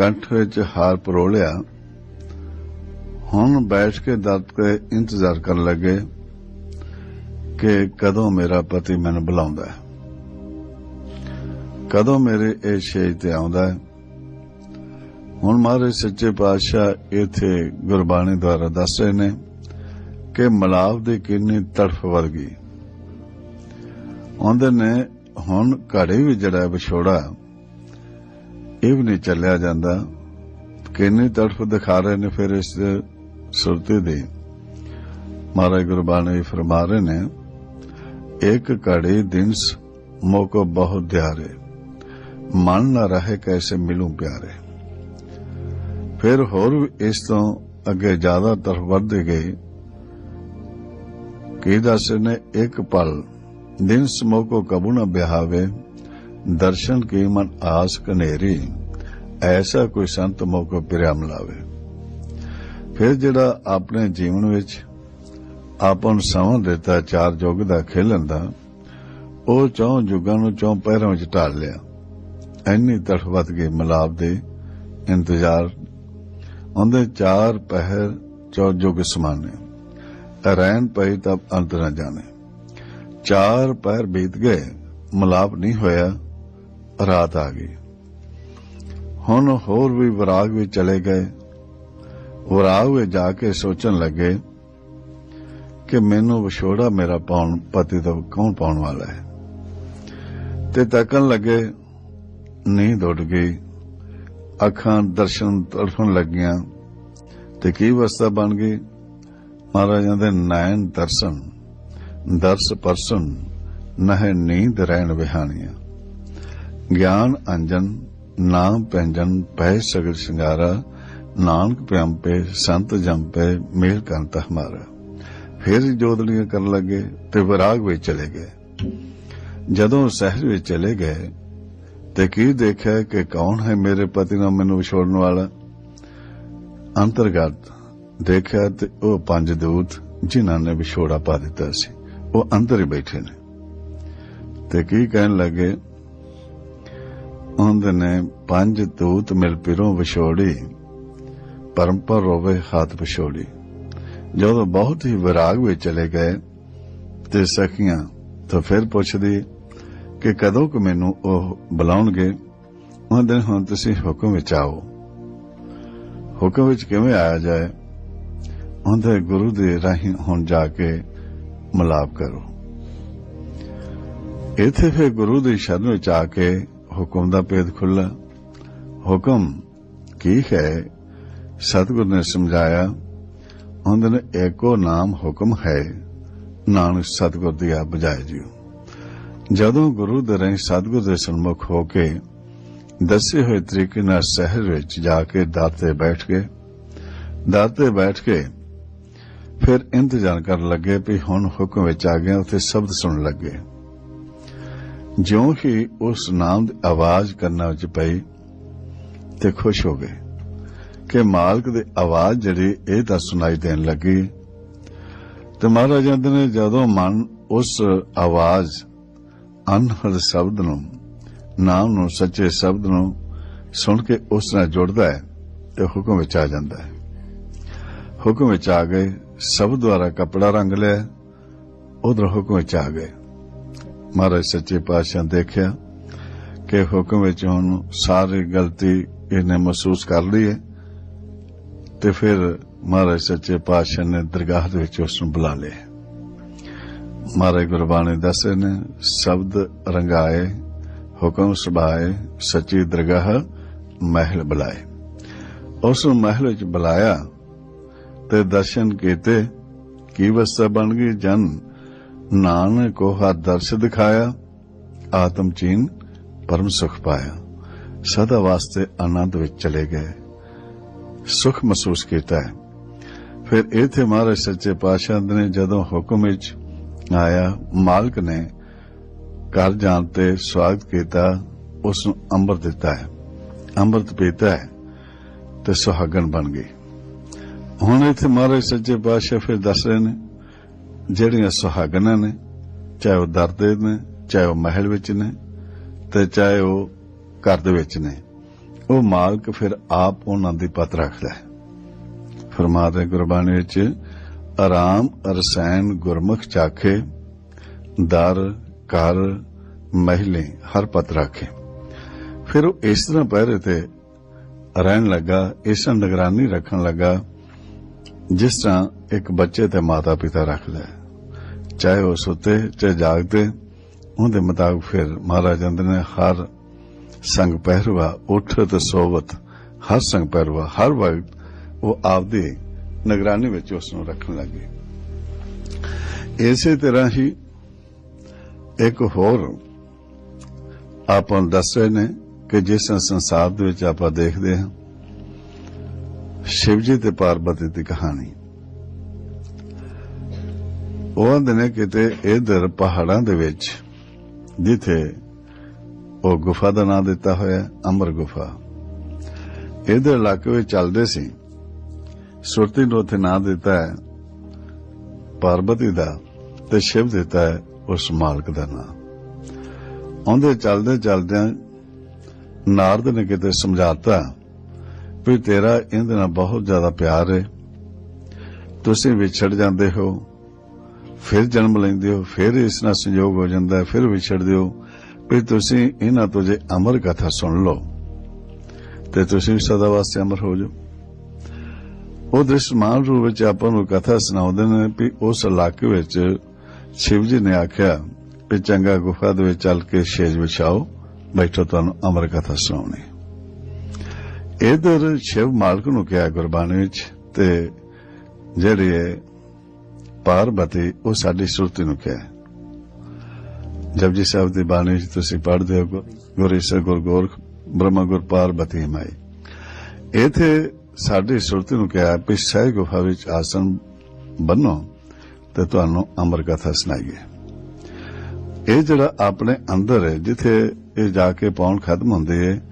ਕੰਠ ਵਿੱਚ ਹਾਰ ਪਰੋਲਿਆ। ਹੁਣ ਬੈਠ ਕੇ ਦਰਦ ਕੇ ਇੰਤਜ਼ਾਰ ਕਰਨ ਲੱਗੇ ਕਿ ਕਦੋਂ ਮੇਰਾ ਪਤੀ ਮੈਨੂੰ ਬੁਲਾਉਂਦਾ ਹੈ। ਕਦੋਂ ਮੇਰੇ ਇਹ ਛੇਜ ਤੇ ਆਉਂਦਾ ਹੈ। ਹੁਣ ਮਹਾਰਾਜ ਸੱਚੇ ਪਾਤਸ਼ਾਹ ਇਥੇ ਗੁਰਬਾਣੀ ਦੁਆਰਾ ਦੱਸ ਰਹੇ ਨੇ ਕਿ ਮਲਾਪ ਦੀ ਕਿੰਨੀ ਤੜਫ ਵਰਗੀ ਗਈ। ਨੇ ਹੁਣ ਘੜੇ ਵੀ ਜਿਹੜਾ ਵਿਛੋੜਾ ਇਹ ਵੀ ਨਹੀਂ ਚੱਲਿਆ ਜਾਂਦਾ ਕਿੰਨੀ ਤੜਫ ਦਿਖਾ ਰਹੇ ਨੇ, ਫਿਰ ਇਸ ਸੁਰਤੀ ਦੀ ਮਹਾਰਾਜ ਗੁਰਬਾਣੀ ਫਰਮਾ ਰਹੇ ਨੇ, ਇੱਕ ਘੜੀ ਦਿਨ ਮੋਕੋ ਬਹੁਤ ਦਿਆਰੇ ਮਨ ਨਾ ਰਹੇ ਕੈਸੇ ਮਿਲੂੰ ਪਿਆਰੇ। ਫਿਰ ਹੋਰ ਵੀ ਇਸ ਤੋਂ ਅੱਗੇ ਜ਼ਿਆਦਾ ਤਰਫ ਵੱਧਦੇ ਗਏ ਕਿ ਦੱਸ ਨੇ ਇੱਕ ਪਲ ਦਿਨ ਸਮੋਕੋ ਕਬੂ ਨਾ ਬਿਹਾਵੇ ਦਰਸ਼ਨ ਕੀ ਮਨ ਆਸ ਕਨੇਰੀ ਐਸਾ ਕੋਈ ਸੰਤ ਮੋਕੋ ਪਿਰਿਆ ਮਿਲਾਵੇ। ਫਿਰ ਜਿਹੜਾ ਆਪਣੇ ਜੀਵਨ ਵਿੱਚ ਆਪਾਂ ਨੂੰ ਸਮਾਂ ਦਿੱਤਾ ਚਾਰ ਯੁੱਗ ਦਾ ਖੇਲਣ ਦਾ, ਉਹ ਚੌਂ ਯੁੱਗਾਂ ਨੂੰ ਚੌਂ ਪਹਿਰਾਂ ਵਿੱਚ ਢਾਲ ਲਿਆ। ਐਨੀ ਤੜਫ ਵੱਧ ਗਈ ਮਲਾਪ ਦੇ ਇੰਤਜ਼ਾਰ, ਉਹਦੇ ਚਾਰ ਪਹਿਰ ਚੌ ਯੁੱਗ ਸਮਾਨੇ। ਰੈਣ ਪਈ ਤਬ ਅੰਤ ਨਾ ਜਾਣੇ। ਚਾਰ ਪਹਿਰ ਬੀਤ ਗਏ, ਮਲਾਪ ਨਹੀਂ ਹੋਇਆ। ਰਾਤ ਆ ਗਈ। ਹੁਣ ਹੋਰ ਵੀ ਵਿਰਾਗ ਵਿੱਚ ਚਲੇ ਗਏ। ਵਿਰਾਗ ਵਿੱਚ ਜਾ ਕੇ ਸੋਚਣ ਲੱਗੇ ਕਿ ਮੈਨੂੰ ਵਿਛੋੜਾ ਮੇਰਾ ਪਾਉਣ, ਪਤੀ ਤੋਂ ਕੌਣ ਪਾਉਣ ਵਾਲਾ ਹੈ। ਤੇ ਤੱਕਣ ਲੱਗੇ ਨੀਂਦ ਉੱਡ ਗਈ। ਅੱਖਾਂ ਦਰਸ਼ਨ ਤੜਫਣ ਲੱਗੀਆਂ ਤੇ ਕੀ ਅਵਸਥਾ ਬਣ ਗਈ? ਮਹਾਰਾਜਾਂ ਦੇ ਨੈਣ ਦਰਸ਼ਨ, ਦਰਸ ਪਰਸਨ, ਨਹਿ ਨੀਂਦ ਰਹਿਣ ਵਿਹਾਨੀਆਂ ਗਿਆਨ ਅੰਜਨ, ਨਾਮ ਪੈਂਜਨ ਪੈ ਸਗਲ ਸ਼ਿੰਗਾਰਾ, ਨਾਨਕ ਪਿਆੰਪੇ ਸੰਤ ਜਮ ਪੇ ਮੇਲ ਕੰਤ ਹਮਾਰਾ ਫਿਰ ਜੋਦਲੀਆਂ ਕਰਨ ਲੱਗੇ ਤੇ ਵਿਰਾਗ ਵਿੱਚ ਚਲੇ ਗਏ। ਜਦੋਂ ਸਹਿਜ ਵਿੱਚ ਚਲੇ ਗਏ, ਤੇ ਕੀ ਦੇਖਿਆ ਕਿ ਕੌਣ ਹੈ ਮੇਰੇ ਪਤੀ ਨਾਲ ਮੈਨੂੰ ਵਿਛੋੜਨ ਵਾਲਾ? ਅੰਤਰਗਤ ਦੇਖਿਆ ਤੇ ਉਹ ਪੰਜ ਦੂਤ ਜਿਨ੍ਹਾਂ ਨੇ ਵਿਛੋੜਾ ਪਾ ਦਿੱਤਾ ਸੀ, ਉਹ ਅੰਦਰ ਹੀ ਬੈਠੇ ਨੇ। ਤੇ ਕੀ ਕਹਿਣ ਲੱਗੇ? ਉਹਦੇ ਨੇ ਪੰਜ ਦੂਤ ਮਿਲ ਪਿਰੋਂ ਵਿਛੋੜੀ ਪਰੰਪਰ ਰੋਵੇ ਹੱਥ ਵਿਛੋੜੀ। ਜਦੋਂ ਬਹੁਤ ਹੀ ਵਿਰਾਗ ਵਿੱਚ ਚਲੇ ਗਏ ਤੇ ਸਖੀਆਂ ਤਾਂ ਫਿਰ ਪੁੱਛਦੀ ਕਿ ਕਦੋਂ ਕਿ ਮੈਨੂੰ ਉਹ ਬੁਲਾਉਣਗੇ? ਉਹਨਾਂ ਦਿਨ ਹੁਣ ਤੁਸੀਂ ਹੁਕਮ ਵਿੱਚ ਆਓ। ਹੁਕਮ ਵਿੱਚ ਕਿਵੇਂ ਆਇਆ ਜਾਏ? ਉਹਦੇ ਗੁਰੂ ਦੇ ਰਾਹੀਂ ਹੁਣ ਜਾ ਕੇ ਮਲਾਪ ਕਰੋ। ਇੱਥੇ ਫਿਰ ਗੁਰੂ ਦੀ ਸ਼ਰਨ ਵਿੱਚ ਆ ਕੇ ਹੁਕਮ ਦਾ ਭੇਦ ਖੁੱਲਾ ਹੁਕਮ ਕੀ ਹੈ? ਸਤਿਗੁਰ ਨੇ ਸਮਝਾਇਆ, ਉਹਦੇ ਨੇ ਏਕੋ ਨਾਮ ਹੁਕਮ ਹੈ। ਨਾਨਕ ਸਤਿਗੁਰ ਦੀ ਆ ਬਜਾਏ ਜਿਉ। ਜਦੋਂ ਗੁਰੂ ਦੇ ਰਾਹੀਂ ਸਤਿਗੁਰ ਦੇ ਸਨਮੁਖ ਹੋ ਕੇ ਦੱਸੇ ਹੋਏ ਤਰੀਕੇ ਨਾਲ ਸ਼ਹਿਰ ਵਿੱਚ ਜਾ ਕੇ ਦਰ ਤੇ ਬੈਠ ਕੇ ਦਰ ਤੇ ਬੈਠ ਕੇ ਫਿਰ ਇੰਤਜ਼ਾਰ ਕਰਨ ਲੱਗੇ ਵੀ ਹੁਣ ਹੁਕਮ ਵਿੱਚ ਆ ਗਏ, ਉੱਥੇ ਸ਼ਬਦ ਸੁਣਨ ਲੱਗੇ। ਜਿਉਂ ਹੀ ਉਸ ਨਾਮ ਦੀ ਆਵਾਜ਼ ਕਰਨਾ ਵਿੱਚ ਪਈ ਤੇ ਖੁਸ਼ ਹੋ ਗਏ ਕਿ ਮਾਲਕ ਦੀ ਆਵਾਜ਼ ਜਿਹੜੀ ਇਹ ਤਾਂ ਸੁਣਾਈ ਦੇਣ ਲੱਗੀ। ਤੇ ਮਹਾਰਾਜਾ ਨੇ, ਜਦੋਂ ਮਨ ਉਸ ਆਵਾਜ਼ ਅਨਹਦ ਸ਼ਬਦ ਨੂੰ, ਨਾਮ ਨੂੰ, ਸੱਚੇ ਸ਼ਬਦ ਨੂੰ ਸੁਣ ਕੇ ਉਸ ਨਾਲ ਜੁੜਦਾ ਹੈ ਤੇ ਹੁਕਮ ਵਿੱਚ ਆ ਜਾਂਦਾ ਹੈ। ਹੁਕਮ ਵਿੱਚ ਆ ਗਏ, ਸਭ ਦੁਆਰਾ ਕਪੜਾ ਰੰਗ ਲਿਆ, ਉਧਰ ਹੁਕਮ ਵਿੱਚ ਆ ਗਏ। ਮਹਾਰਾਜ ਸੱਚੇ ਪਾਤਸ਼ਾਹ ਦੇਖਿਆ ਕਿ ਹੁਕਮ ਵਿੱਚ ਹੁਣ ਸਾਰੀ ਗਲਤੀ ਇਹਨੇ ਮਹਿਸੂਸ ਕਰ ਲਈ ਹੈ ਤੇ ਫਿਰ ਮਹਾਰਾਜ ਸੱਚੇ ਪਾਤਸ਼ਾਹ ਨੇ ਦਰਗਾਹ ਦੇ ਵਿੱਚ ਉਸ ਨੂੰ ਬੁਲਾ ਲਿਆ। ਮਹਾਰਾਜ ਗੁਰਬਾਣੀ ਦੱਸੇ ਨੇ, ਸ਼ਬਦ ਰੰਗਾਏ, ਹੁਕਮ ਸੁਭਾਏ, ਸੱਚੀ ਦਰਗਾਹ, ਮਹਿਲ ਬੁਲਾਏ। ਉਸ ਨੂੰ ਮਹਿਲ ਵਿੱਚ ਬੁਲਾਇਆ ਤੇ ਦਰਸ਼ਨ ਕੀਤੇ, ਕੀ ਵਸਤਾ ਬਣ ਗਈ? ਜਨ ਨਾਨਕ ਕੋ ਹਰ ਦਰਸ਼ ਦਿਖਾਇਆ, ਆਤਮ ਚੀਨ ਪਰਮ ਸੁਖ ਪਾਇਆ। ਸਦਾ ਵਾਸਤੇ ਆਨੰਦ ਵਿੱਚ ਚਲੇ ਗਏ। ਸੁਖ ਮਹਿਸੂਸ ਕੀਤਾ ਹੈ। ਫਿਰ ਇਥੇ ਮਹਾਰਾਜ ਸੱਚੇ ਪਾਤਸ਼ਾਹ ਨੇ ਜਦੋਂ ਹੁਕਮ ਵਿੱਚ ਆਇਆ, ਮਾਲਕ ਨੇ ਘਰ ਜਾਣ ਤੇ ਸਵਾਗਤ ਕੀਤਾ ਉਸ ਨੂੰ ਅੰਮ੍ਰਿਤ ਦਿੱਤਾ ਹੈ। ਅੰਮ੍ਰਿਤ ਪੀਤਾ ਹੈ ਤੇ ਸੁਹਾਗਣ ਬਣ ਗਈ। ਹੁਣ ਇੱਥੇ ਮਹਾਰਾਜ ਸੱਚੇ ਪਾਤਸ਼ਾਹ ਫਿਰ ਦੱਸ ਰਹੇ ਨੇ ਜਿਹੜੀਆਂ ਸੁਹਾਗਣਾਂ ਨੇ, ਚਾਹੇ ਉਹ ਦਰਦੇ ਨੇ, ਚਾਹੇ ਉਹ ਮਹਿਲ ਵਿੱਚ ਨੇ, ਤੇ ਚਾਹੇ ਉਹ ਘਰ ਦੇ ਵਿੱਚ ਨੇ, ਉਹ ਮਾਲਕ ਫਿਰ ਆਪ ਉਹਨਾਂ ਦੀ ਪਤ ਰੱਖਦਾ ਹੈ ਫਰਮਾਦੇ ਗੁਰਬਾਣੀ ਵਿੱਚ, ਆਰਾਮ ਅਰਸੈਨ ਗੁਰਮੁਖ ਚਾਖੇ, ਦਰ ਘਰ ਮਹਿਲੇ ਹਰ ਪਤ ਰੱਖੇ। ਫਿਰ ਉਹ ਇਸ ਤਰ੍ਹਾਂ ਪਹਿਰੇ ਤੇ ਰਹਿਣ ਲੱਗਾ, ਇਸ ਤਰ੍ਹਾਂ ਨਿਗਰਾਨੀ ਰੱਖਣ ਲੱਗਾ, ਜਿਸ ਤਰ੍ਹਾਂ ਇੱਕ ਬੱਚੇ ਤੇ ਮਾਤਾ ਪਿਤਾ ਰੱਖਦਾ ਹੈ ਚਾਹੇ ਉਹ ਸੁੱਤੇ, ਚਾਹੇ ਜਾਗਦੇ, ਉਹਦੇ ਮੁਤਾਬਕ ਫਿਰ ਮਹਾਰਾਜ ਅੰਦਰ ਨੇ, ਹਰ ਸੰਗ ਪਹਿਰਵਾ, ਉੱਠ ਤੇ ਸੋਵਤ। ਹਰ ਸੰਗ ਪਹਿਰਵਾ, ਹਰ ਵਕਤ ਉਹ ਆਪਦੀ ਨਿਗਰਾਨੀ ਵਿੱਚ ਉਸ ਨੂੰ ਰੱਖਣ ਲੱਗੇ। ਇਸੇ ਤਰ੍ਹਾਂ ਹੀ ਇੱਕ ਹੋਰ ਆਪਾਂ ਨੂੰ ਦੱਸ ਰਹੇ ਨੇ ਕਿ ਜਿਸ ਸੰਸਾਰ ਦੇ ਵਿੱਚ ਆਪਾਂ ਦੇਖਦੇ ਹਾਂ, ਸ਼ਿਵਜੀ ਤੇ ਪਾਰਵਤੀ ਦੀ ਕਹਾਣੀ। ਉਹ ਆਂਦੇ ਨੇ ਕਿਤੇ ਇਧਰ ਪਹਾੜਾਂ ਦੇ ਵਿੱਚ, ਜਿੱਥੇ ਉਹ ਗੁਫਾ ਦਾ ਨਾਮ ਦਿੱਤਾ ਹੋਇਆ ਅਮਰ ਗੁਫਾ। ਇਧਰ ਇਲਾਕੇ ਵਿੱਚ ਚੱਲਦੇ ਸੀ। ਸੁਰਤੀ ਨੂੰ ਉੱਥੇ ਨਾਂ ਦਿੱਤਾ ਹੈ ਪਾਰਵਤੀ ਦਾ, ਤੇ ਸ਼ਿਵ ਦਿੱਤਾ ਹੈ ਉਸ ਮਾਲਕ ਦਾ ਨਾਮ ਉਹਦੇ ਚੱਲਦੇ ਚੱਲਦਿਆਂ ਨਾਰਦ ਨੇ ਕਿਤੇ ਸਮਝਾਤਾ ਵੀ ਤੇਰਾ ਇਹਦੇ ਨਾਲ ਬਹੁਤ ਜ਼ਿਆਦਾ ਪਿਆਰ ਹੈ ਤੁਸੀਂ ਵਿਛੜ ਜਾਂਦੇ ਹੋ ਫਿਰ ਜਨਮ ਲੈਂਦੇ ਹੋ, ਫਿਰ ਇਸ ਨਾਲ ਸੰਯੋਗ ਹੋ ਜਾਂਦਾ ਹੈ, ਫਿਰ ਵਿਛੜਦੇ ਹੋ ਵੀ ਤੁਸੀਂ ਇਹਨਾਂ ਤੋਂ ਜੇ ਅਮਰ ਕਥਾ ਸੁਣ ਲਓ, ਤੇ ਤੁਸੀਂ ਵੀ ਸਦਾ ਵਾਸਤੇ ਅਮਰ ਹੋ ਜਾਓ। ਉਹ ਦ੍ਰਿਸ਼ਮਾਨ ਰੂਪ ਵਿੱਚ ਆਪਾਂ ਨੂੰ ਕਥਾ ਸੁਣਾਉਂਦੇ ਨੇ ਵੀ ਉਸ ਇਲਾਕੇ ਵਿੱਚ ਸ਼ਿਵ ਜੀ ਨੇ ਆਖਿਆ ਵੀ ਚੰਗਾ ਗੁਫਾ ਦੇ ਵਿੱਚ ਚੱਲ ਕੇ ਛੇਜ ਵਿਛਾਓ, ਬੈਠੋ ਤੁਹਾਨੂੰ ਅਮਰ ਕਥਾ ਸੁਣਾਉਣੀ। ਇਧਰ ਸ਼ਿਵ ਮਾਲਕ ਨੂੰ ਕਿਹਾ ਗੁਰਬਾਣੀ ਵਿੱਚ ਤੇ ਜਿਹੜੀ ਪਾਰਬਤੀ ਪਾਰਵਤੀ ਉਹ ਸਾਡੀ ਸੁਰਤੀ ਨੂੰ ਕਿਹਾ ਜਪਜੀ ਸਾਹਿਬ ਦੀ ਬਾਣੀ ਵਿੱਚ ਤੁਸੀਂ ਪੜ੍ਹਦੇ ਹੋ ਗੁਰੇਸ਼ਰ ਗੁਰ ਗੋਰਖ, ਬ੍ਰਹਮਾ, ਗੁਰ ਪਾਰਬਤੀ ਮਾਈ ਇਥੇ ਸਾਡੀ ਸੁਰਤੀ ਨੂੰ ਕਿਹਾ ਕਿ ਸਹਿ ਗੁਫਾ ਵਿੱਚ ਆਸਨ ਬੰਨੋ ਤੇ ਤੁਹਾਨੂੰ ਅਮਰ ਕਥਾ ਸੁਣਾਈਏ। ਇਹ ਜਿਹੜਾ ਆਪਣੇ ਅੰਦਰ ਹੈ, ਜਿੱਥੇ ਇਹ ਜਾ ਕੇ ਪੌਣ ਖਤਮ ਹੁੰਦੀ ਹੈ,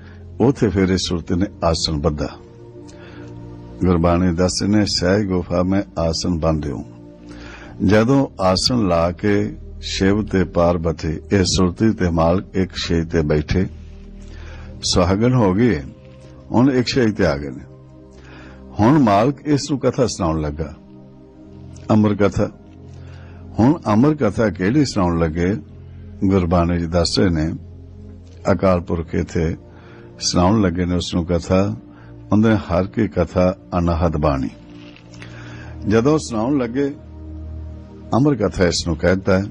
ਉਥੇ ਫਿਰ ਇਸ ਸੁਰਤੀ ਨੇ ਆਸਨ ਬੱਧਾ ਗੁਰਬਾਣੀ ਦੱਸਦੇ ਨੇ ਸਹਿ ਗੁਫਾ ਮੈਂ ਆਸਨ ਬੰਦਿਓ ਜਦੋਂ ਆਸਨ ਲਾ ਕੇ ਸ਼ਿਵ ਤੇ ਪਾਰਬਤੀ ਇਹ ਸੁਰਤੀ ਤੇ ਮਾਲਕ ਇੱਕ ਸ਼ੇ ਤੇ ਬੈਠੇ ਸੁਹਾਗਣ ਹੋ ਗਏ, ਹੁਣ ਇੱਕ ਸ਼ੇ ਤੇ ਆ ਗਏ ਨੇ। ਹੁਣ ਮਾਲਕ ਇਸ ਨੂੰ ਕਥਾ ਸੁਣਾਉਣ ਲੱਗਾ। ਅਮਰ ਕਥਾ। ਹੁਣ ਅਮਰ ਕਥਾ ਕਿਹੜੀ ਸੁਣਾਉਣ ਲੱਗੇ? ਗੁਰਬਾਣੀ ਜੀ ਦੱਸ ਰਹੇ ਨੇ। ਅਕਾਲ ਪੁਰਖ ਇਥੇ ਸੁਣਾਉਣ ਲੱਗੇ ਨੇ ਉਸ ਨੂੰ ਕਥਾ। ਉਹਦੇ ਹਰ ਕੀ ਕਥਾ ਅਨਹਦ ਬਾਣੀ। ਜਦੋਂ ਸੁਣਾਉਣ ਲੱਗੇ ਅਮਰ ਕਥਾ ਇਸ ਨੂੰ ਕਹਿੰਦਾ ਹੈ,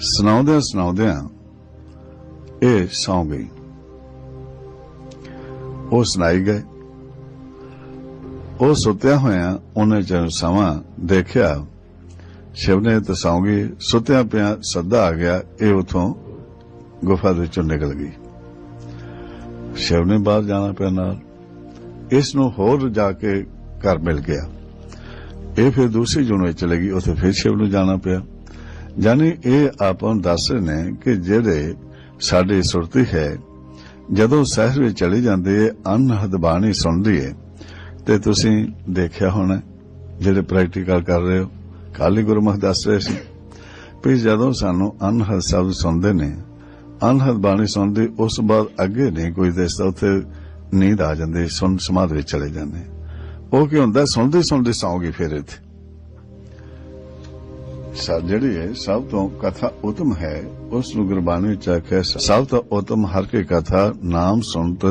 ਸੁਣਾਉਂਦਿਆਂ ਸੁਣਾਉਂਦਿਆਂ ਇਹ ਸੌਂ ਗਈ। ਉਹ ਸੁਣਾਈ ਗਏ। ਉਹ ਸੁੱਤਿਆ ਹੋਇਆ ਉਹਨੇ ਜਦੋਂ ਸਮਾਂ ਦੇਖਿਆ, ਸ਼ਿਵ ਨੇ ਤਾਂ ਸੌਂ ਗਈ, ਸੁੱਤਿਆ ਪਿਆ ਸੱਦਾ ਆ ਗਿਆ, ਇਹ ਉਥੋਂ ਗੁਫਾ ਦੇ ਵਿੱਚੋਂ ਨਿਕਲ ਗਈ। ਸ਼ਿਵ ਨੇ ਬਾਹਰ ਜਾਣਾ ਪਿਆ ਨਾਲ। ਇਸ ਨੂੰ ਹੋਰ ਜਾ ਕੇ ਘਰ ਮਿਲ ਗਿਆ। ਇਹ ਫਿਰ ਦੂਸਰੀ ਜੁਨ ਵਿੱਚ ਚਲੇ ਗਈ, ਉੱਥੇ ਫਿਰ ਸ਼ਿਵ ਨੂੰ ਜਾਣਾ ਪਿਆ। ਯਾਨੀ ਇਹ ਆਪਾਂ ਨੂੰ ਦੱਸ ਰਹੇ ਨੇ ਕਿ ਜਿਹੜੇ ਸਾਡੀ ਸੁਰਤੀ ਹੈ, ਜਦੋਂ ਸਹਿਰ ਵਿੱਚ ਚਲੀ ਜਾਂਦੀ ਹੈ, ਅਨਹਦ ਬਾਣੀ ਸੁਣਦੀ ਹੈ, ਤੇ ਤੁਸੀਂ ਦੇਖਿਆ ਹੋਣਾ ਜਿਹੜੇ ਪ੍ਰੈਕਟੀਕਲ ਕਰ ਰਹੇ ਹੋ, ਕਾਲੀ ਗੁਰਮੁਖ ਦੱਸ ਰਹੇ ਸੀ। ਵੀ ਜਦੋਂ ਸਾਨੂੰ ਅਨਹਦ ਸ਼ਬਦ ਸੁਣਦੇ ਨੇ, ਅਨਹਦ ਬਾਣੀ ਸੁਣਦੇ, ਉਸ ਬਾਅਦ ਅੱਗੇ ਨਹੀਂ ਕੋਈ ਦੱਸਦਾ, ਉੱਥੇ ਨੀਂਦ ਆ ਜਾਂਦੀ ਸੁਣ ਸਮਾਧ ਵਿੱਚ ਚਲੇ ਜਾਂਦੇ। ਉਹ ਕੀ ਹੁੰਦਾ? ਸੁਣਦੇ ਸੁਣਦੇ ਸੌਂਗੇ ਫਿਰ ਇਥੇ। ਸਾ ਜਿਹੜੀ ਹੈ, ਸਭ ਤੋਂ ਕਥਾ ਉਤਮ ਹੈ, ਉਸ ਨੂੰ ਗੁਰਬਾਣੀ ਵਿੱਚ ਆਖਿਆ, ਸਭ ਤੋਂ ਉਤਮ ਹਰ ਕੀ ਕਥਾ ਨਾਮ ਸੁਣਤ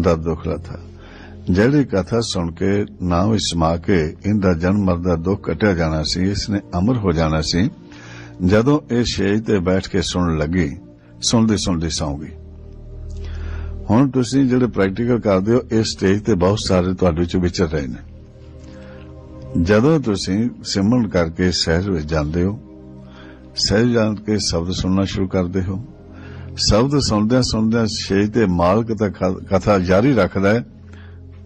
ਦਾ ਦੁਖ ਲਥਾ ਜਿਹੜੀ ਕਥਾ ਸੁਣ ਕੇ ਨਾਮ ਵਿੱਚ ਸਮਾ ਕੇ ਇਹਦਾ ਜਨਮ ਮਰਨ ਦਾ ਦੁੱਖ ਕਟਿਆ ਜਾਣਾ ਸੀ ਇਸ ਨੇ ਅਮਰ ਹੋ ਜਾਣਾ ਸੀ। ਜਦੋਂ ਇਹ ਸ਼ੇਜ ਤੇ ਬੈਠ ਕੇ ਸੁਣਨ ਲੱਗੀ, ਸੁਣਦੇ ਸੁਣਦੇ ਸੌਂ ਗਈ ਹੁਣ ਤੁਸੀਂ ਜਿਹੜੇ ਪ੍ਰੈਕਟੀਕਲ ਕਰਦੇ ਹੋ, ਇਸ ਸਟੇਜ ਤੇ ਬਹੁਤ ਸਾਰੇ ਤੁਹਾਡੇ ਵਿੱਚ ਵਿਚਰ ਰਹੇ ਨੇ। ਜਦੋਂ ਤੁਸੀਂ ਸਿਮਰਨ ਕਰਕੇ ਸਹਿਜ ਵਿੱਚ ਜਾਂਦੇ ਹੋ, ਸਹਿਜ ਜਾਣ ਕੇ ਸ਼ਬਦ ਸੁਣਨਾ ਸ਼ੁਰੂ ਕਰਦੇ ਹੋ। ਸ਼ਬਦ ਸੁਣਦਿਆਂ ਸੁਣਦਿਆਂ ਸ਼ੇਜ ਤੇ ਮਾਲਕ ਦਾ ਕਥਾ ਜਾਰੀ ਰੱਖਦਾ ਹੈ,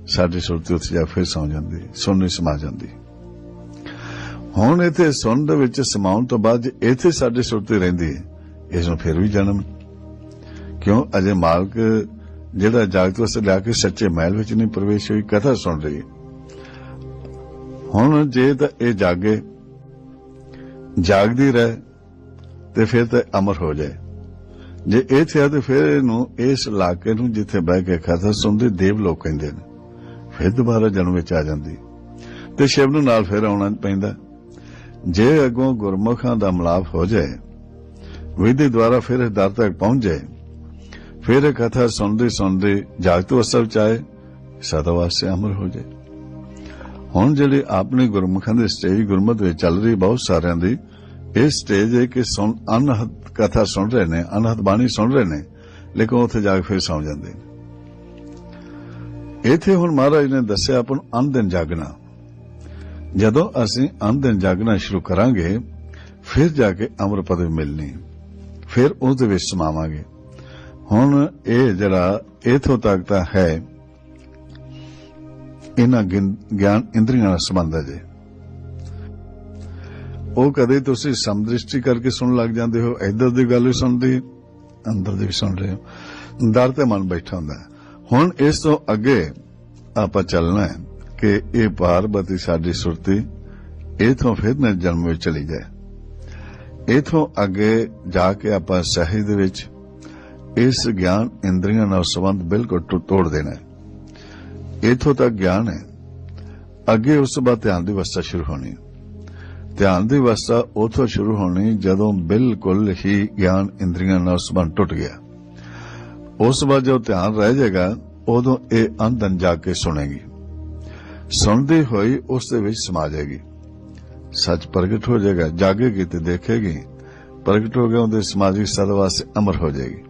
ਸਾਡੀ ਸੁਰਤੀ ਉੱਥੇ ਜਾ ਫਿਰ ਸੌ ਜਾਂਦੀ, ਸੁਣਨੀ ਸਮਾ ਜਾਂਦੀ। ਹੁਣ ਇੱਥੇ ਸੁਣਨ ਦੇ ਵਿੱਚ ਸਮਾਉਣ ਤੋਂ ਬਾਅਦ ਇੱਥੇ ਸਾਡੀ ਸੁਰਤੀ ਰਹਿੰਦੀ ਹੈ, ਇਸ ਨੂੰ ਫਿਰ ਵੀ ਜਨਮ। ਕਿਉਂ? ਅਜੇ ਮਾਲਕ ਜਿਹੜਾ ਜਾਗਤ ਵਸੇ ਲਿਆ ਕੇ ਸੱਚੇ ਮਹਿਲ ਵਿੱਚ ਨਹੀਂ ਪ੍ਰਵੇਸ਼ ਹੋਈ, ਕਥਾ ਸੁਣ ਰਹੀ ਹੁਣ ਜੇ ਤਾਂ ਇਹ ਜਾਗੇ, ਜਾਗਦੀ ਰਹੇ ਤੇ ਫਿਰ ਤਾਂ ਅਮਰ ਹੋ ਜਾਏ। ਜੇ ਇਹ ਥਿਆ ਤੇ ਫਿਰ ਇਹਨੂੰ ਇਸ ਇਲਾਕੇ ਨੂੰ ਜਿੱਥੇ ਬਹਿ ਕੇ ਕਥਾ ਸੁਣਦੇ ਦੇਵ ਲੋਕ ਕਹਿੰਦੇ ਨੇ, ਫਿਰ ਦੁਬਾਰਾ ਜਨਮ ਵਿੱਚ ਆ ਜਾਂਦੀ। ਤੇ ਸ਼ਿਵ ਨੂੰ ਨਾਲ ਫਿਰ ਆਉਣਾ ਪੈਂਦਾ। ਜੇ ਅਗੋਂ ਗੁਰਮੁਖਾਂ ਦਾ ਮਲਾਪ ਹੋ ਜਾਏ, ਵਿਧੀ ਦੁਆਰਾ ਫਿਰ ਦਰ ਤੱਕ ਪਹੁੰਚ ਜਾਏ ਫਿਰ ਇਹ ਕਥਾ ਸੁਣਦੇ ਸੁਣਦੇ ਜਾਗਤੂ ਅਵਸਥਾ ਵਿੱਚ ਆਏ ਸਦਾ ਵਾਸਤੇ ਅਮਰ ਹੋ ਜਾਏ ਹੁਣ ਜਿਹੜੀ ਆਪਣੇ ਗੁਰਮੁਖਾਂ ਦੀ ਸਟੇਜ ਗੁਰਮਤ ਵਿੱਚ ਚੱਲ ਰਹੀ ਬਹੁਤ ਸਾਰਿਆਂ ਦੀ ਇਹ ਸਟੇਜ ਹੈ ਕਿ ਸੁਣ ਅਨਹਦ ਕਥਾ ਸੁਣ ਰਹੇ ਨੇ ਅਨਹਦ ਬਾਣੀ ਸੁਣ ਰਹੇ ਨੇ ਲੇਕਿਨ ਉੱਥੇ ਜਾ ਕੇ ਫਿਰ ਸੌਂ ਜਾਂਦੇ ਨੇ ਇੱਥੇ ਹੁਣ ਮਹਾਰਾਜ ਨੇ ਦੱਸਿਆ ਆਪਾਂ ਨੂੰ ਅੰਨ ਜਾਗਣਾ ਜਦੋਂ ਅਸੀਂ ਅੰਨ ਜਾਗਣਾ ਸ਼ੁਰੂ ਕਰਾਂਗੇ ਫਿਰ ਜਾ ਕੇ ਅਮਰ ਪਦਵੀ ਮਿਲਣੀ ਫਿਰ ਉਸ ਦੇ ਵਿੱਚ ਸਮਾਵਾਂਗੇ ਹੁਣ ਇਹ ਜਿਹੜਾ ਇਥੋਂ ਤੱਕ ਤਾਂ ਹੈ, ਇਹਨਾਂ ਗਿਆਨ ਇੰਦਰੀਆਂ ਨਾਲ ਸੰਬੰਧ ਹੈ ਜੀ। ਉਹ ਕਦੇ ਤੁਸੀਂ ਸਮਦ੍ਰਿਸ਼ਟੀ ਕਰਕੇ ਸੁਣ ਲੱਗ ਜਾਂਦੇ ਹੋ, ਇਧਰ ਦੀ ਗੱਲ ਵੀ ਸੁਣਦੀ, ਅੰਦਰ ਦੀ ਵੀ ਸੁਣ ਰਹੇ ਹੋ। ਡਰ ਤੇ ਮਨ ਬੈਠਾ ਹੁੰਦਾ ਹੁਣ ਇਸ ਤੋਂ ਅੱਗੇ ਆਪਾਂ ਚੱਲਣਾ ਹੈ ਕਿ ਇਹ ਪਾਰਬਤੀ ਸਾਡੀ ਸੁਰਤੀ ਇਥੋਂ ਫਿਰ ਨਾ ਜਨਮ ਵਿੱਚ ਚਲੀ ਜਾਏ। ਇਥੋਂ ਅੱਗੇ ਜਾ ਕੇ ਆਪਾਂ ਸਹਿਜ ਦੇ ਵਿੱਚ ਇਸ ਗਿਆਨ ਇੰਦਰੀਆਂ ਨਾਲ ਸੰਬੰਧ ਬਿਲਕੁਲ ਤੋੜ ਦੇਣਾ ਹੈ। ਇਥੋਂ ਤੱਕ ਗਿਆਨ ਹੈ। ਅੱਗੇ ਉਸ ਤੋਂ ਬਾਅਦ ਧਿਆਨ ਦੀ ਅਵਸਥਾ ਸ਼ੁਰੂ ਹੋਣੀ ਧਿਆਨ ਦੀ ਅਵਸਥਾ ਉਥੋਂ ਸ਼ੁਰੂ ਹੋਣੀ ਜਦੋਂ ਬਿਲਕੁਲ ਹੀ ਗਿਆਨ ਇੰਦਰੀਆਂ ਨਾਲ ਸੰਬੰਧ ਟੁੱਟ ਗਿਆ। ਉਸ ਤੋਂ ਬਾਅਦ ਜਦੋਂ ਧਿਆਨ ਰਹਿ ਜਾਏਗਾ, ਉਦੋਂ ਇਹ ਅੰਦਨ ਜਾ ਕੇ ਸੁਣੇਗੀ। ਸੁਣਦੀ ਹੋਈ ਉਸ ਦੇ ਵਿੱਚ ਸਮਾ ਜਾਏਗੀ। ਸੱਚ ਪ੍ਰਗਟ ਹੋ ਜਾਏਗਾ, ਜਾਗੇਗੀ ਤੇ ਦੇਖੇਗੀ। ਪ੍ਰਗਟ ਹੋ ਗਿਆ, ਉਹਦੇ ਸਮਾਜਿਕ ਸਦ ਵਾਸਤੇ ਅਮਰ ਹੋ ਜਾਏਗੀ।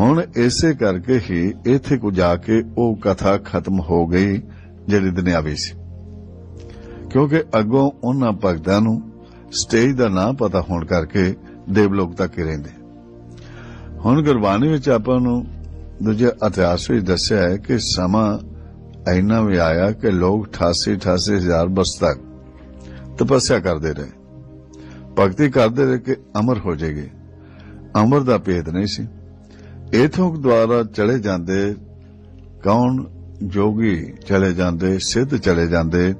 ਹੁਣ ਇਸੇ ਕਰਕੇ ਹੀ ਇੱਥੇ ਕੋ ਜਾ ਕੇ ਉਹ ਕਥਾ ਖਤਮ ਹੋ ਗਈ, ਜਿਹੜੀ ਦੁਨਿਆਵੀ ਸੀ। ਕਿਉਂਕਿ ਅੱਗੋਂ ਉਹਨਾਂ ਭਗਤਾਂ ਨੂੰ ਸਟੇਜ ਦਾ ਨਾਂ ਪਤਾ ਹੋਣ ਕਰਕੇ ਦੇਵਲੋਕ ਤੱਕ ਹੀ ਰਹਿੰਦੇ। ਹੁਣ ਗੁਰਬਾਣੀ ਵਿੱਚ ਆਪਾਂ ਨੂੰ ਦੂਜੇ ਇਤਿਹਾਸ ਵਿੱਚ ਦੱਸਿਆ ਹੈ ਕਿ ਸਮਾਂ ਇੰਨਾ ਵੀ ਆਇਆ ਕਿ ਲੋਕ 88 88 ਹਜ਼ਾਰ ਬਰਸ ਤੱਕ ਤਪੱਸਿਆ ਕਰਦੇ ਰਹੇ। ਭਗਤੀ ਕਰਦੇ ਰਹੇ ਕਿ ਅਮਰ ਹੋ ਜਾਏਗੇ। ਅਮਰ ਦਾ ਭੇਦ ਨਹੀਂ ਸੀ। ਇਥੋਂ ਦੁਆਰਾ ਚਲੇ ਜਾਂਦੇ ਕੌਣ ਜੋਗੀ ਚਲੇ ਜਾਂਦੇ, ਸਿੱਧ ਚਲੇ ਜਾਂਦੇ,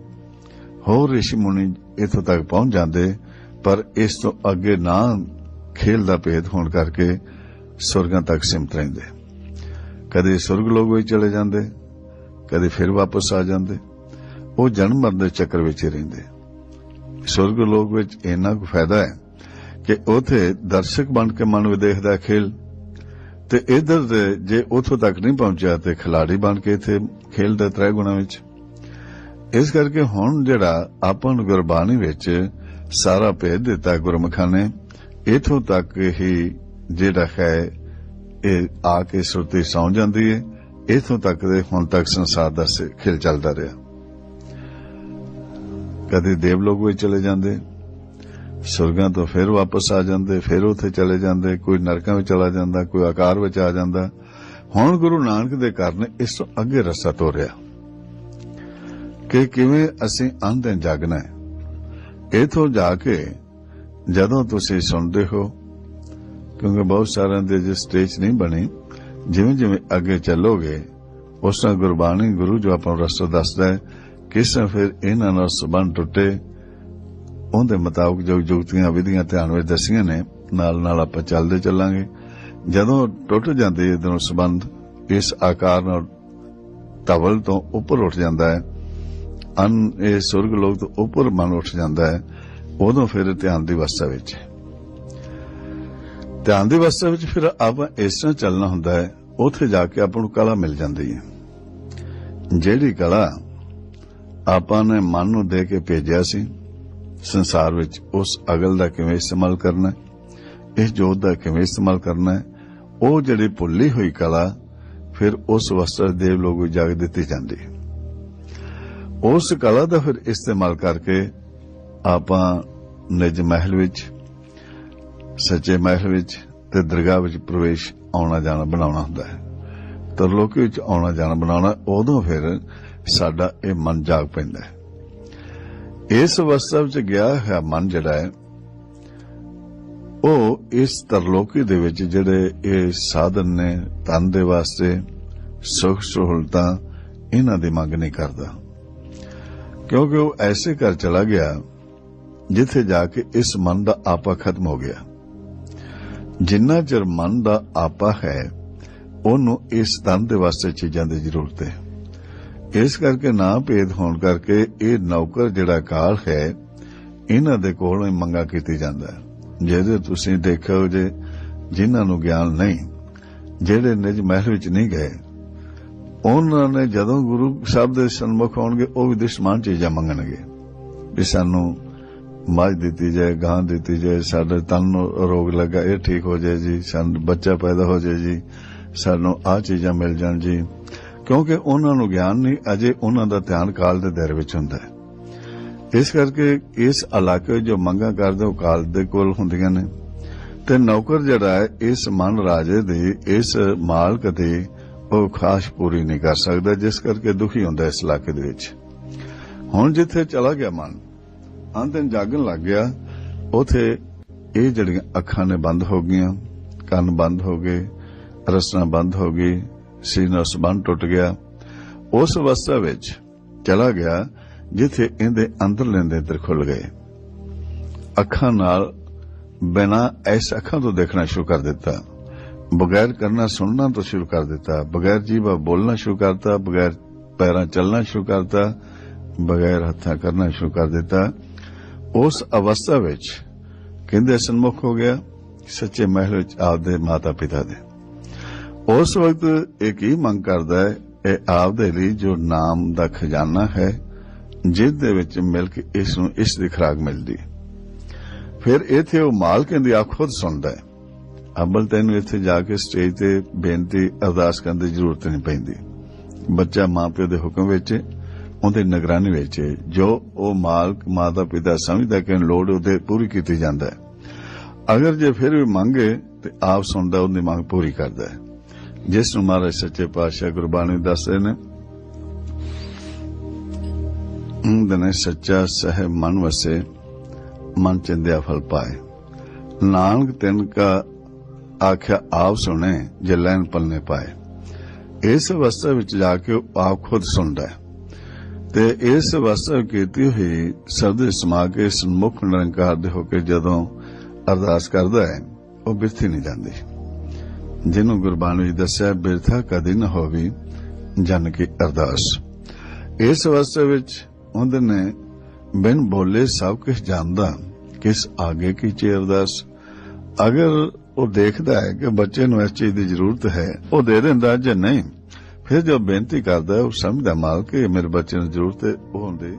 ਹੋਰ ਰਿਸ਼ੀ ਮੁਨੀ ਇਥੋਂ ਤੱਕ ਪਹੁੰਚ ਜਾਂਦੇ, ਪਰ ਇਸ ਤੋਂ ਅੱਗੇ ਨਾ ਖੇਲ ਦਾ ਭੇਦ ਹੋਣ ਕਰਕੇ ਸੁਰਗਾਂ ਤੱਕ ਸਿਮਤ ਰਹਿੰਦੇ। ਕਦੇ ਸੁਰਗ ਲੋਕ ਵਿੱਚ ਚਲੇ ਜਾਂਦੇ, ਕਦੇ ਫਿਰ ਵਾਪਸ ਆ ਜਾਂਦੇ, ਉਹ ਜਨਮ ਮਰਨ ਦੇ ਚੱਕਰ ਵਿੱਚ ਹੀ ਰਹਿੰਦੇ। ਸੁਰਗ ਲੋਕ ਵਿੱਚ ਇੰਨਾ ਕੁ ਫਾਇਦਾ ਹੈ ਕਿ ਉਥੇ ਦਰਸ਼ਕ ਬਣ ਕੇ ਮਨ ਵਿਦੇਖਦਾ ਖੇਲ ਤੇ ਇਧਰ ਜੇ ਉਥੋਂ ਤੱਕ ਨਹੀਂ ਪਹੁੰਚਿਆ ਤੇ ਖਿਲਾੜੀ ਬਣ ਕੇ ਇਥੇ ਖੇਲਦਾ ਤ੍ਰੈ ਗੁਣਾ ਵਿੱਚ। ਇਸ ਕਰਕੇ ਹੁਣ ਜਿਹੜਾ ਆਪਾਂ ਨੂੰ ਗੁਰਬਾਣੀ ਵਿੱਚ ਸਾਰਾ ਭੇਜ ਦਿੱਤਾ ਗੁਰਮੁਖਾਂ ਨੇ, ਇਥੋਂ ਤੱਕ ਹੀ ਜਿਹੜਾ ਹੈ ਇਹ ਆ ਕੇ ਸੁਰਤੀ ਸੌਂ ਜਾਂਦੀ ਹੈ ਇਥੋਂ ਤੱਕ ਦੇ ਹੁਣ ਤੱਕ ਸੰਸਾਰ ਦਾ ਸ- ਖੇਲ ਚੱਲਦਾ ਰਿਹਾ। ਕਦੇ ਦੇਵਲੋਕ ਵਿੱਚ ਚਲੇ ਜਾਂਦੇ। ਸੁਰਗਾਂ ਤੋਂ ਫਿਰ ਵਾਪਸ ਆ ਜਾਂਦੇ, ਫਿਰ ਉੱਥੇ ਚਲੇ ਜਾਂਦੇ, ਕੋਈ ਨਰਕਾਂ ਵਿੱਚ ਚਲਾ ਜਾਂਦਾ, ਕੋਈ ਆਕਾਰ ਵਿੱਚ ਆ ਜਾਂਦਾ। ਹੁਣ ਗੁਰੂ ਨਾਨਕ ਦੇ ਘਰ ਇਸ ਤੋਂ ਅੱਗੇ ਰਸਤਾ ਤੋਰਿਆ ਕਿ ਕਿਵੇਂ ਅਸੀਂ ਅੰਧ ਜਾਗਣਾ ਹੈ। ਇਥੋਂ ਜਾ ਕੇ ਜਦੋਂ ਤੁਸੀਂ ਸੁਣਦੇ ਹੋ, ਕਿਉਂਕਿ ਬਹੁਤ ਸਾਰਿਆਂ ਦੇ ਜੇ ਸਟੇਜ ਨਹੀਂ ਬਣੀ ਜਿਵੇਂ ਜਿਵੇਂ ਅੱਗੇ ਚੱਲੋਗੇ, ਉਸ ਨਾਲ ਗੁਰਬਾਣੀ ਗੁਰੂ ਜੋ ਆਪਾਂ ਨੂੰ ਰਸਤਾ ਦੱਸਦਾ ਹੈ, ਕਿਸ ਤਰ੍ਹਾਂ ਫਿਰ ਇਹਨਾਂ ਨਾਲ ਸਬੰਧ ਟੁੱਟੇ ਉਹਦੇ ਮੁਤਾਬਕ ਜੋ ਜੁਗਤੀਆਂ ਵਿਧੀਆਂ ਧਿਆਨ ਵਿੱਚ ਦੱਸੀਆਂ ਨੇ, ਨਾਲ ਨਾਲ ਆਪਾਂ ਚੱਲਦੇ ਚੱਲਾਂਗੇ। ਜਦੋਂ ਟੁੱਟ ਜਾਂਦੇ ਇਧਰੋਂ ਸਬੰਧ, ਇਸ ਆਕਾਰ ਨਾਲ ਤਵਲ ਤੋਂ ਉੱਪਰ ਉੱਠ ਜਾਂਦਾ ਹੈ। ਅਨ ਇਹ ਸੁਰਗ ਲੋਕ ਤੋਂ ਉੱਪਰ ਮਨ ਉੱਠ ਜਾਂਦਾ ਹੈ। ਉਦੋਂ ਫਿਰ ਧਿਆਨ ਦੀ ਅਵਸਥਾ ਵਿੱਚ ਧਿਆਨ ਦੀ ਅਵਸਥਾ ਵਿੱਚ ਫਿਰ ਆਪਾਂ ਇਸ ਤਰ੍ਹਾਂ ਚੱਲਣਾ ਹੁੰਦਾ ਹੈ, ਉੱਥੇ ਜਾ ਕੇ ਆਪਾਂ ਨੂੰ ਕਲਾ ਮਿਲ ਜਾਂਦੀ ਹੈ। ਜਿਹੜੀ ਕਲਾ ਆਪਾਂ ਨੇ ਮਨ ਨੂੰ ਦੇ ਕੇ ਭੇਜਿਆ ਸੀ ਸੰਸਾਰ ਵਿੱਚ ਉਸ ਅਗਲ ਦਾ ਕਿਵੇਂ ਇਸਤੇਮਾਲ ਕਰਨਾ ਹੈ, ਇਸ ਜੋਤ ਦਾ ਕਿਵੇਂ ਇਸਤੇਮਾਲ ਕਰਨਾ ਹੈ, ਉਹ ਜਿਹੜੀ ਭੁੱਲੀ ਹੋਈ ਕਲਾ, ਫਿਰ ਉਸ ਵਸਤਰ ਦੇਵ ਲੋਕ ਵਿੱਚ ਜਾ ਦਿੱਤੀ ਜਾਂਦੀ ਹੈ। ਉਸ ਕਲਾ ਦਾ ਫਿਰ ਇਸਤੇਮਾਲ ਕਰਕੇ ਆਪਾਂ ਨਿਜ ਮਹਿਲ ਵਿੱਚ, ਸੱਚੇ ਮਹਿਲ ਵਿੱਚ ਤੇ ਦਰਗਾਹ ਵਿੱਚ ਪ੍ਰਵੇਸ਼ ਆਉਣਾ ਜਾਣਾ ਬਣਾਉਣਾ ਹੁੰਦਾ ਹੈ। ਤਰਲੋਕੀ ਵਿੱਚ ਆਉਣਾ ਜਾਣਾ ਬਣਾਉਣਾ, ਉਦੋਂ ਫਿਰ ਸਾਡਾ ਇਹ ਮਨ ਜਾਗ ਪੈਂਦਾ ਹੈ। ਇਸ ਅਵਸਥਾ ਵਿੱਚ ਗਿਆ ਹੈ ਮਨ ਜਿਹੜਾ ਹੈ, ਉਹ ਇਸ ਤਰਲੋਕੀ ਦੇ ਵਿੱਚ ਜਿਹੜੇ ਇਹ ਸਾਧਨ ਨੇ ਤਨ ਦੇ ਵਾਸਤੇ, ਸੁਖ ਸਹੂਲਤਾਂ, ਇਹਨਾਂ ਦੀ ਮੰਗ ਨਹੀਂ ਕਰਦਾ। ਕਿਉਂਕਿ ਉਹ ਐਸੇ ਘਰ ਚਲਾ ਗਿਆ, ਜਿੱਥੇ ਜਾ ਕੇ ਇਸ ਮਨ ਦਾ ਆਪਾ ਖਤਮ ਹੋ ਗਿਆ। ਜਿੰਨਾ ਚਿਰ ਮਨ ਦਾ ਆਪਾ ਹੈ, ਉਹਨੂੰ ਇਸ ਤਨ ਦੇ ਵਾਸਤੇ ਚੀਜ਼ਾਂ ਦੀ ਜ਼ਰੂਰਤ ਹੈ। ਇਸ ਕਰਕੇ ਨਾ ਭੇਦ ਹੋਣ ਕਰਕੇ ਇਹ ਨੌਕਰ ਜਿਹੜਾ ਕਾਲ ਹੈ, ਇਹਨਾਂ ਦੇ ਕੋਲੋਂ ਹੀ ਮੰਗਾ ਕੀਤੀ ਜਾਂਦਾ ਜਿਹਦੇ ਤੁਸੀਂ ਦੇਖਿਓ ਜੇ, ਜਿਨ੍ਹਾਂ ਨੂੰ ਗਿਆਨ ਨਹੀਂ, ਜਿਹੜੇ ਨਿਜ ਮਹਿਲ ਵਿੱਚ ਨਹੀਂ ਗਏ, ਉਹਨਾਂ ਨੇ ਜਦੋਂ ਗੁਰੂ ਸਾਹਿਬ ਦੇ ਸਨਮੁਖ ਆਉਣਗੇ ਉਹ ਵੀ ਦੁਸ਼ਮਣ ਚੀਜ਼ਾਂ ਮੰਗਣਗੇ। ਵੀ ਸਾਨੂੰ ਮੱਝ ਦਿੱਤੀ ਜਾਏ, ਗਾਂ ਦਿੱਤੀ ਜਾਏ, ਸਾਡੇ ਤਨ ਨੂੰ ਰੋਗ ਲੱਗਾ, ਇਹ ਠੀਕ ਹੋ ਜਾਏ ਜੀ ਸਾਨੂੰ ਬੱਚਾ ਪੈਦਾ ਹੋ ਜਾਏ ਜੀ, ਸਾਨੂੰ ਆ ਚੀਜ਼ਾਂ ਮਿਲ ਜਾਣ ਜੀ। ਕਿਉਂਕਿ ਉਹਨਾਂ ਨੂੰ ਗਿਆਨ ਨਹੀਂ, ਅਜੇ ਉਹਨਾਂ ਦਾ ਧਿਆਨ ਕਾਲ ਦੇ ਦਰ ਵਿੱਚ ਹੁੰਦਾ ਹੈ। ਇਸ ਕਰਕੇ ਇਸ ਇਲਾਕੇ ਜੋ ਮੰਗਾਂ ਕਰਦੇ, ਉਹ ਕਾਲ ਦੇ ਕੋਲ ਹੁੰਦੀਆਂ ਨੇ। ਤੇ ਨੌਕਰ ਜਿਹੜਾ ਹੈ, ਇਸ ਮਨ ਰਾਜੇ ਦੀ, ਇਸ ਮਾਲਕ ਦੀ, ਉਹ ਖਾਸ ਪੂਰੀ ਨਹੀਂ ਕਰ ਸਕਦਾ, ਜਿਸ ਕਰਕੇ ਦੁਖੀ ਹੁੰਦਾ ਇਸ ਇਲਾਕੇ ਦੇ ਵਿੱਚ। ਹੁਣ ਜਿੱਥੇ ਚਲਾ ਗਿਆ ਮਨ ਅੰਤਨ ਜਾਗਣ ਲੱਗ ਗਿਆ, ਉਥੇ ਇਹ ਜਿਹੜੀਆਂ ਅੱਖਾਂ ਨੇ ਬੰਦ ਹੋ ਗਈਆਂ, ਕੰਨ ਬੰਦ ਹੋ ਗਏ, ਰਸਨਾ ਬੰਦ ਹੋ ਗਈ ਸੀਨਾ ਸਬੰਧ ਟੁੱਟ ਗਿਆ। ਉਸ ਅਵਸਥਾ ਵਿੱਚ ਚਲਾ ਗਿਆ, ਜਿੱਥੇ ਇਹਦੇ ਅੰਦਰ ਲੈਂਦੇ ਅੰਦਰ ਖੁੱਲ ਗਏ। ਅੱਖਾਂ ਨਾਲ ਬਿਨਾਂ ਐਸ ਅੱਖਾਂ ਤੋਂ ਦੇਖਣਾ ਸ਼ੁਰੂ ਕਰ ਦਿੱਤਾ। ਬਗੈਰ ਕਰਨਾ ਸੁਣਨਾ ਤੋਂ ਸ਼ੁਰੂ ਕਰ ਦਿੱਤਾ। ਬਗੈਰ ਜੀਵਾ ਬੋਲਣਾ ਸ਼ੁਰੂ ਕਰਤਾ ਬਗੈਰ ਪੈਰਾਂ ਚੱਲਣਾ ਸ਼ੁਰੂ ਕਰਤਾ ਬਗੈਰ ਹੱਥਾਂ ਕਰਨਾ ਸ਼ੁਰੂ ਕਰ ਦਿੱਤਾ। ਉਸ ਅਵਸਥਾ ਵਿੱਚ ਕਹਿੰਦੇ ਸਨਮੁਖ ਹੋ ਗਿਆ। ਸੱਚੇ ਮਹਿਲ ਵਿੱਚ ਆਪਦੇ ਮਾਤਾ ਪਿਤਾ ਦੇ। ਉਸ ਵਕਤ ਇਹ ਕੀ ਮੰਗ ਕਰਦਾ ਹੈ? ਇਹ ਆਪਦੇ ਲਈ ਜੋ ਨਾਮ ਦਾ ਖਜ਼ਾਨਾ ਹੈ, ਜਿਸ ਦੇ ਵਿੱਚ ਮਿਲ ਕੇ ਇਸ ਨੂੰ ਇਸ ਦੀ ਖਰਾਕ ਮਿਲਦੀ ਫਿਰ ਇੱਥੇ ਉਹ ਮਾਲਕ ਦੀ ਆਪ ਖੁਦ ਸੁਣਦਾ ਹੈ। ਅਬਲ ਤੈਨੂੰ ਇੱਥੇ ਜਾ ਕੇ ਸਟੇਜ ਤੇ ਬੇਨਤੀ ਅਰਦਾਸ ਕਰਨ ਦੀ ਜ਼ਰੂਰਤ ਨਹੀਂ ਪੈਂਦੀ। ਬੱਚਾ ਮਾਪਿਓ ਦੇ ਹੁਕਮ ਵਿੱਚ, ਉਹਦੇ ਨਿਗਰਾਨੀ ਵਿੱਚ ਜੋ ਉਹ ਮਾਲਕ ਮਾਤਾ ਪਿਤਾ ਸਮਝਦਾ ਕਿ ਲੋੜ ਉਹਦੇ ਪੂਰੀ ਕੀਤੀ ਜਾਂਦਾ ਹੈ। ਅਗਰ ਜੇ ਫਿਰ ਵੀ ਮੰਗੇ ਤੇ ਆਪ ਸੁਣਦਾ, ਉਹਦੀ ਮੰਗ ਪੂਰੀ ਕਰਦਾ ਹੈ। ਜਿਸ ਨੂੰ ਮਹਾਰਾਜ ਸੱਚੇ ਪਾਤਸ਼ਾਹ ਗੁਰਬਾਣੀ ਦੱਸਦੇ ਨੇ ਉਹਦਨੇ ਸੱਚਾ ਸਹਿ ਮਨ ਵਸੇ ਮਨ ਚੰਦਿਆ ਫਲ ਪਾਏ ਨਾਨਕ ਤਿਨ ਕਾ ਆਖਿਆ ਆਪ ਸੁਣੇ ਜੇ ਲੈਨ ਪਲਨੇ ਪਾਏ ਇਸ ਅਵਸਥਾ ਵਿੱਚ ਜਾ ਕੇ ਉਹ ਆਪ ਖੁਦ ਸੁਣਦਾ ਹੈ ਤੇ ਇਸ ਅਵਸਥਾ ਕੀਤੀ ਹੋਈ ਸਰਦੇ ਸਮਾ ਕੇ ਸਨਮੁਖ ਨਿਰੰਕਾਰ ਦੇ ਹੋ ਕੇ ਜਦੋਂ ਅਰਦਾਸ ਕਰਦਾ ਹੈ ਉਹ ਬਿਰਥੀ ਨਹੀਂ ਜਾਂਦੀ ਜਿਹਨੂੰ ਗੁਰਬਾਣੀ ਵਿੱਚ ਦੱਸਿਆ, ਬਿਰਥਾ ਕਦੀ ਨਾ ਹੋਵੇ ਜਨ ਕੀ ਅਰਦਾਸ। ਇਸ ਅਵਸਥਾ ਵਿੱਚ ਉਹਦੇ ਨੇ ਬਿਨ ਬੋਲੇ ਸਭ ਕੁਝ ਜਾਣਦਾ ਕਿਸ ਆਗੇ ਕੀ ਚੇ ਅਰਦਾਸ। ਅਗਰ ਉਹ ਦੇਖਦਾ ਹੈ ਕਿ ਬੱਚੇ ਨੂੰ ਇਸ ਚੀਜ਼ ਦੀ ਜ਼ਰੂਰਤ ਹੈ, ਉਹ ਦੇ ਦਿੰਦਾ ਜੇ ਨਹੀਂ, ਫਿਰ ਜੋ ਬੇਨਤੀ ਕਰਦਾ ਉਹ ਸਮਝਦਾ ਮਾਲ ਕਿ ਮੇਰੇ ਬੱਚੇ ਨੂੰ ਜ਼ਰੂਰਤ ਹੈ, ਉਹ ਹੁੰਦੀ